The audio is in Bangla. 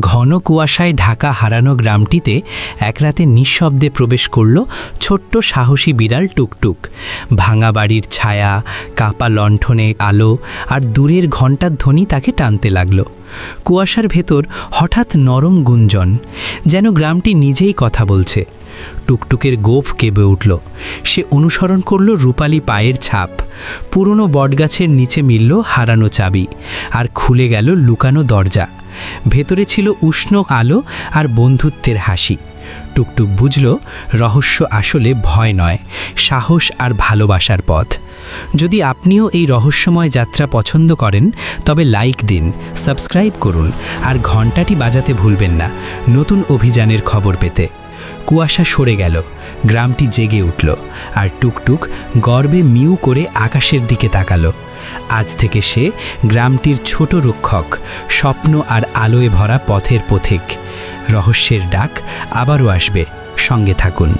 ঘন কুয়াশায় ঢাকা হারানো গ্রামটিতে এক রাতে নিঃশব্দে প্রবেশ করল ছোট্ট সাহসী বিড়াল টুকটুক। ভাঙা বাড়ির ছায়া, কাপা লণ্ঠনে আলো আর দূরের ঘণ্টার ধ্বনি তাকে টানতে লাগল। কুয়াশার ভেতর হঠাৎ নরম গুঞ্জন, যেন গ্রামটি নিজেই কথা বলছে। টুকটুকের গোফ কেঁপে উঠল। সে অনুসরণ করল রূপালী পায়ের ছাপ। পুরনো বটগাছের নিচে মিলল হারানো চাবি আর খুলে গেল লুকানো দরজা। ভেতরে ছিল উষ্ণ আলো আর বন্ধুত্বের হাসি। টুকটুক বুঝল, রহস্য আসলে ভয় নয়, সাহস আর ভালোবাসার পথ। যদি আপনিও এই রহস্যময় যাত্রা পছন্দ করেন, তবে লাইক দিন, সাবস্ক্রাইব করুন আর ঘন্টাটি বাজাতে ভুলবেন না। নতুন অভিযানের খবর পেতে। কুয়াশা সরে গেল, গ্রামটি জেগে উঠল, আর টুকটুক গর্বে মিউ করে আকাশের দিকে তাকালো। আজ থেকে সে গ্রামটির ছোট রক্ষক, স্বপ্ন আর আলোয় ভরা পথের পথিক। রহস্যের ডাক আবারও আসবে, সঙ্গে থাকুন।